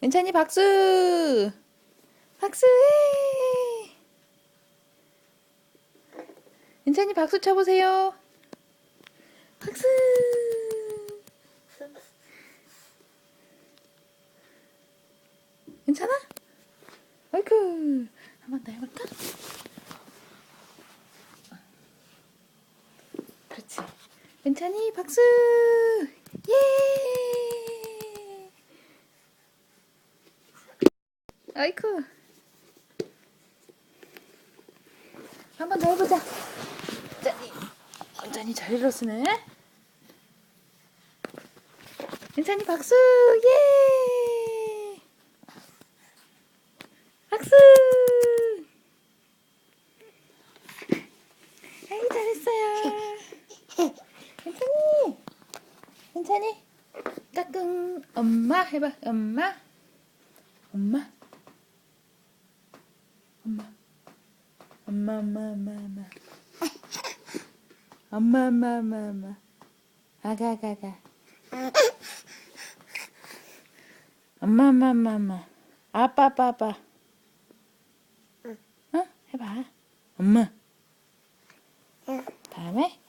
괜찮니? 박수. 박수 해 괜찮니? 박수 쳐보세요. 박수. 괜찮아? 아이쿠. 한번 더 해볼까? 그렇지. 괜찮니? 박수. 예 아이쿠. 한 번 더 해보자. 짠이 완전히 잘 일어서네. 괜찮니 박수? 예! 박수! 아이 잘했어요. 괜찮니? 괜찮니? 까꿍. 엄마 해봐. 엄마. 엄마 엄마. 엄마, 엄마, 엄마, 엄마. 엄마, 엄마, 엄마, 엄마. 아가, 아가, 아가. 엄마, 엄마, 엄마, 엄마. 아빠, 아빠, 아빠. 응? 해봐. 엄마. 다음에